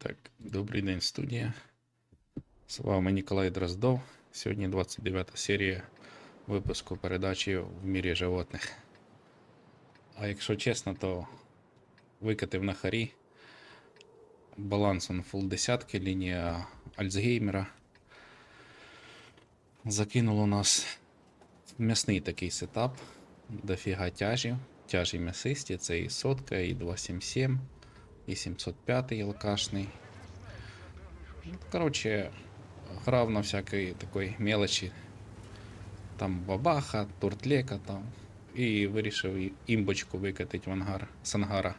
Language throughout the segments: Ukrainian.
Так, добрий день, студія. З вами Ніколай Дроздов. Сьогодні 29 серія випуску передачі в мірі животних. А якщо чесно, то викатив на харі. Балансон фул десятки, лінія Альцгеймера. Закинуло нас м'ясний такий сетап. Дофіга тяжів. Тяжі м'ясисті, це і сотка, і 277, і 705 алкашний. Коротше, грав на всякої такої мелочі. Там бабаха, туртлека там. І вирішив імбочку викатити в ангар з ангара.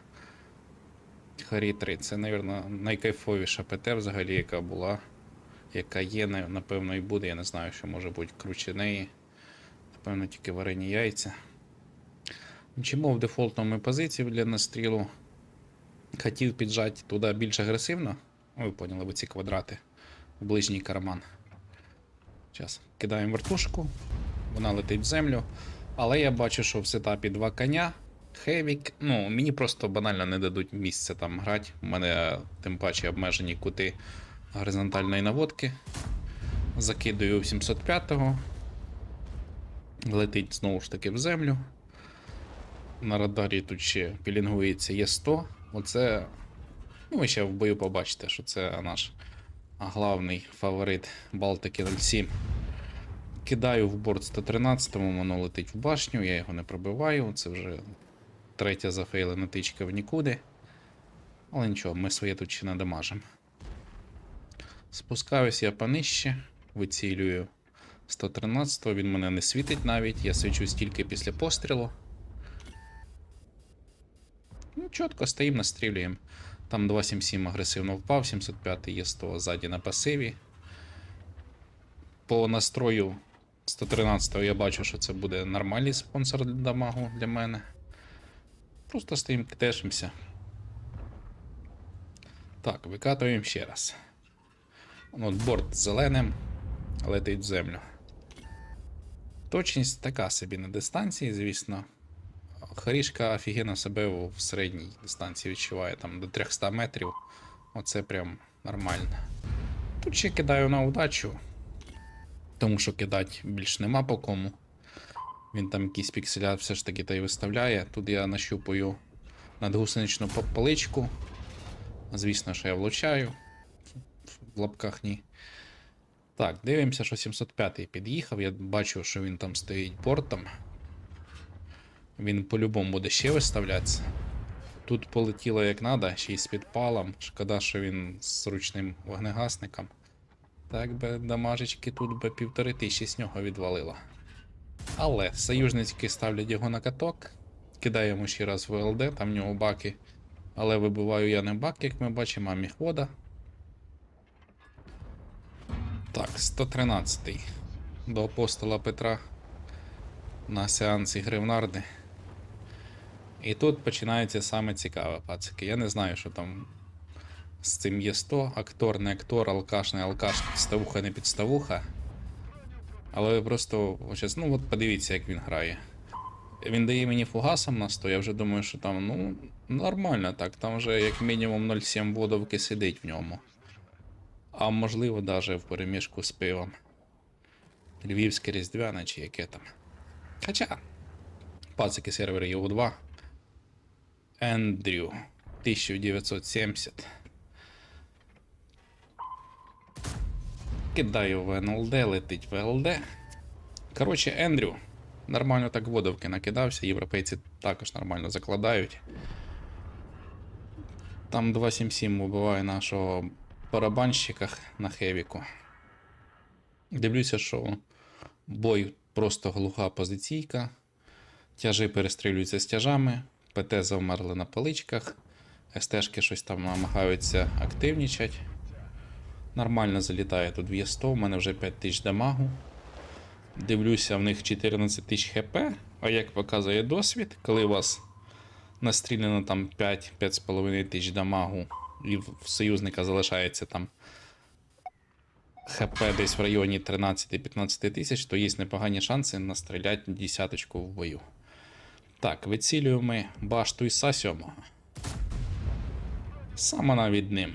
Харі 3. Це, мабуть, найкайфовіша ПТ взагалі, яка була. Яка є, напевно, і буде. Я не знаю, що може бути круче неї. Напевно, тільки варені яйця. Чому в дефолтному позиції для настрілу хотів піджати туди більш агресивно. Ну, Ви поняли, ви ці квадрати в ближній карман. Зараз кидаємо вертушку, вона летить в землю. Але я бачу, що в сетапі два коня. Хевік. Ну, мені просто банально не дадуть місце там грати. У мене тим паче обмежені кути горизонтальної наводки. Закидую 705-го. Летить знову ж таки в землю. На радарі тут ще пілінгується Є100. Оце. Ну, ви ще в бою побачите, що це наш главний фаворит Балтики 07. Кидаю в борт 113, воно летить в башню, я його не пробиваю. Це вже третя зафейлена тичка в нікуди. Але нічого, ми своє тут ще надамажимо. Спускаюсь я понижче, вицілюю 113, він мене не світить навіть, я свічусь тільки після пострілу. Чітко стоїмо, настрілюємо. Там 277 агресивно впав, 705 є 100 ззаді на пасиві. По настрою 113 я бачу, що це буде нормальний спонсор для дамагу для мене. Просто стоїмо, тешимося. Так, викатуємо ще раз. От борт зеленим летить в землю. Точність така собі на дистанції, звісно. Харішка офігенно себе в середній дистанції відчуває там до 300 метрів. Оце прям нормально. Тут ще кидаю на удачу, тому що кидати більш нема по кому. Він там якийсь пікселя все ж таки та й виставляє. Тут я нащупую надгусеничну поличку. Звісно, що я влучаю. В лапках ні. Так, дивимося, що 705 під'їхав. Я бачу, що він там стоїть бортом. Він по-любому буде ще виставлятися. Тут полетіло як надо, ще й з підпалом. Шкода, що він з ручним вогнегасником. Так би дамажечки тут би півтори тисячі з нього відвалило. Але союзники ставлять його на каток. Кидаємо ще раз в ЛД, там в нього баки. Але вибиваю я не бак, як ми бачимо, а міхвода. Так, 113 до апостола Петра на сеансі гри в нарди. І тут починається саме цікаве, пацики. Я не знаю, що там з цим є 100, актор, не актор, алкаш, не алкаш, підставуха, не підставуха. Але ви просто ось, ну от подивіться, як він грає. Він дає мені фугасом на 100, я вже думаю, що там, ну, нормально так, там вже як мінімум 0,7 водовки сидить в ньому. А можливо, навіть в переміжку з пивом. Львівське різдвяне чи яке там. Хоча. Пацики сервери ЄУ 2. Ендрю 1970. Кидаю в НЛД, летить в ЛД. Коротше, Ендрю. Нормально так водовки накидався, європейці також нормально закладають. Там 277 вбиває нашого барабанщика на Хевіку. Дивлюся, що бой просто глуха позиційка. Тяжі перестрілюються з тяжами, ПТ завмерли на паличках, СТшки щось там намагаються активнічати. Нормально залітає тут в Є100, у мене вже 5 тисяч дамагу. Дивлюся, в них 14 тисяч хп, а як показує досвід, коли у вас настріляно там 5-5,5 тисяч дамагу, і в в союзника залишається там ХП десь в районі 13-15 тисяч, то є непогані шанси настріляти десяточку в бою. Так, вицілюємо башту із Са 7. Саме навіть ним.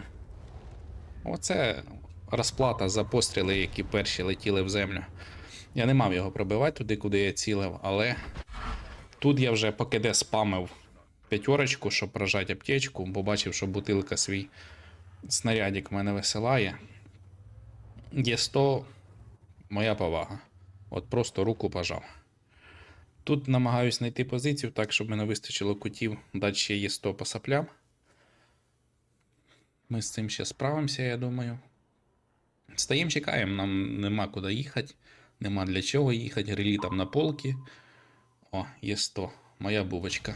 Оце розплата за постріли, які перші летіли в землю. Я не мав його пробивати туди, куди я цілив, але тут я вже поки де спамив п'ятерочку, щоб прожати аптечку, бо бачив, що бутилка свій снарядик мене висилає. Є 100 моя повага. От просто руку пожав. Тут намагаюсь знайти позицію так, щоб мене вистачило кутів, дати ще є 100 по саплям. Ми з цим ще справимося, я думаю. Стаємо, чекаємо, нам нема куди їхати, нема для чого їхати. Грилі там на полки. О, є 100. Моя бубочка.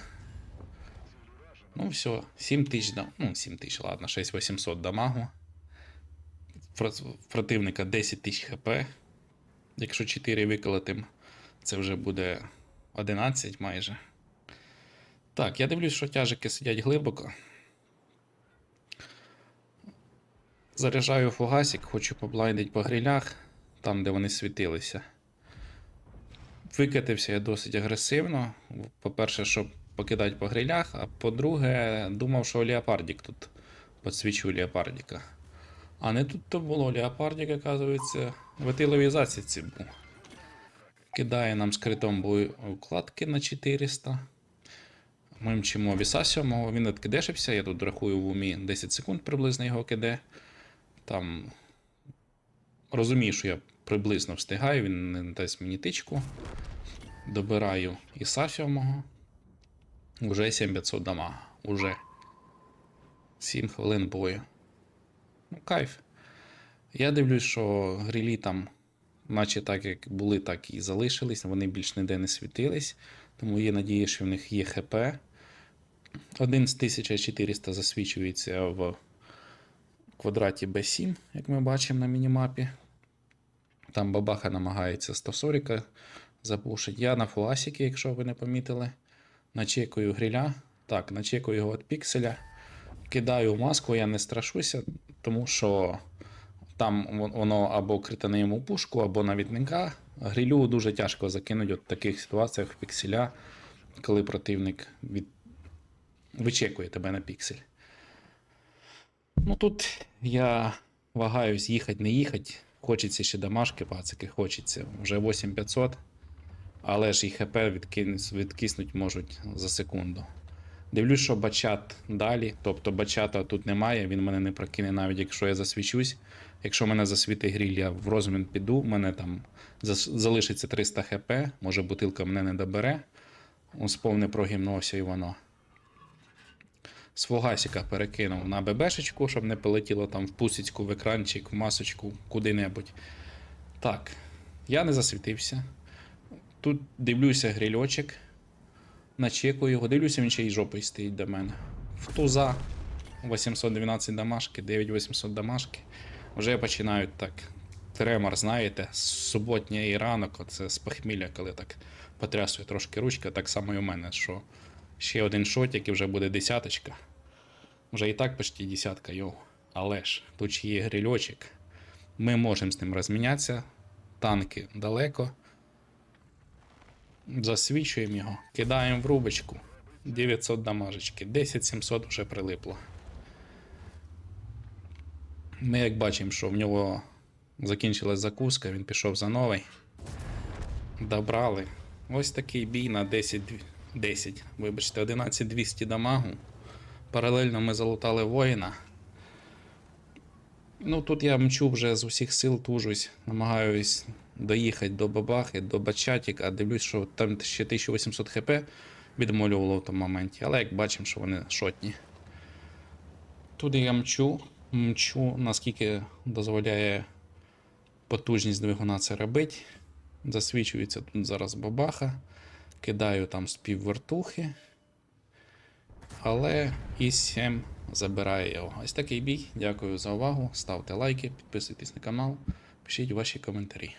Ну, все, 7 тисяч, ну, 7 тисяч, ладно, 6800 дамагу. Противника 10 тисяч хп. Якщо 4 виколотим, це вже буде 11 майже. Так, я дивлюсь, що тяжики сидять глибоко. Заряджаю фугасик, хочу поблайдити по грилях, там, де вони світилися. Викатився я досить агресивно. По-перше, щоб покидати по грилях, а по-друге, думав, що леопардик тут підсвічу леопардика. А не тут то було леопардик, оказується, в етиловій засідці був. Кидає нам скритом боєукладки на 400. Ми мчимо віса сьомого, він відкидешився, я тут рахую в умі 10 секунд приблизно його киде. Там розумію, що я приблизно встигаю, він дасть мені тичку. Добираю іса сьомого. Уже 7500 дамага. Уже 7 хвилин бою. Ну, кайф. Я дивлюсь, що грилі там, наче так як були, так і залишились. Вони більш ніде не світились. Тому є надія, що в них є ХП. Один з 1400 засвічується в квадраті B7, як ми бачимо на мінімапі. Там бабаха намагається 140 запушити. Я на фуасіки, якщо ви не помітили. Начекаю гриля. Так, начекаю його від пікселя. Кидаю маску, я не страшуся, тому що там воно або критане йому пушку, або навідника. Грилю дуже тяжко закинути от в таких ситуаціях в пікселя, коли противник від... вичекує тебе на піксель. Ну тут я вагаюсь їхати, не їхати. Хочеться ще домашки, пацики, хочеться. Вже 8500. Але ж і ХП відкиснуть можуть за секунду. Дивлюсь, що бачат далі. Тобто бачата тут немає, він мене не прокине, навіть якщо я засвічусь. Якщо мене засвітить гріль, я в розмін піду, мене там залишиться 300 хп, може бутилка мене не добере. Он сповне прогімнувся і воно. З фугасика перекинув на ББшечку, щоб не полетіло там в пусічку, в екранчик, в масочку, куди-небудь. Так, я не засвітився. Тут дивлюся грильочок. Начекую його. Дивлюся, він ще й жопою стоїть до мене. В туза 812 дамашки, 9800 дамашки. Вже починають так. Тремор, знаєте, з суботній ранок, оце з похмілля, коли так потрясує трошки ручка, так само і у мене, що ще один шотик і вже буде десяточка. Вже і так почти десятка, йоу. Але ж тут є грильочок. Ми можемо з ним розмінятися. Танки далеко. Засвічуємо його, кидаємо в рубочку. 900 дамажечки, 10700 вже прилипло. Ми як бачимо, що в нього закінчилась закуска, він пішов за новий. Добрали. Ось такий бій на 10, 10 вибачте, 11200 дамагу. Паралельно ми залутали воїна. Ну, тут я мчу вже з усіх сил тужусь, намагаюсь доїхати до бабахи, до бачатіка, дивлюсь, що там ще 1800 хп відмолювало в тому моменті, але як бачимо, що вони шотні. Туди я мчу, мчу, наскільки дозволяє потужність двигуна це робити. Засвічується тут зараз бабаха, кидаю там з піввертухи. Але і 7 забирає його. Ось такий бій. Дякую за увагу. Ставте лайки, підписуйтесь на канал, пишіть ваші коментарі.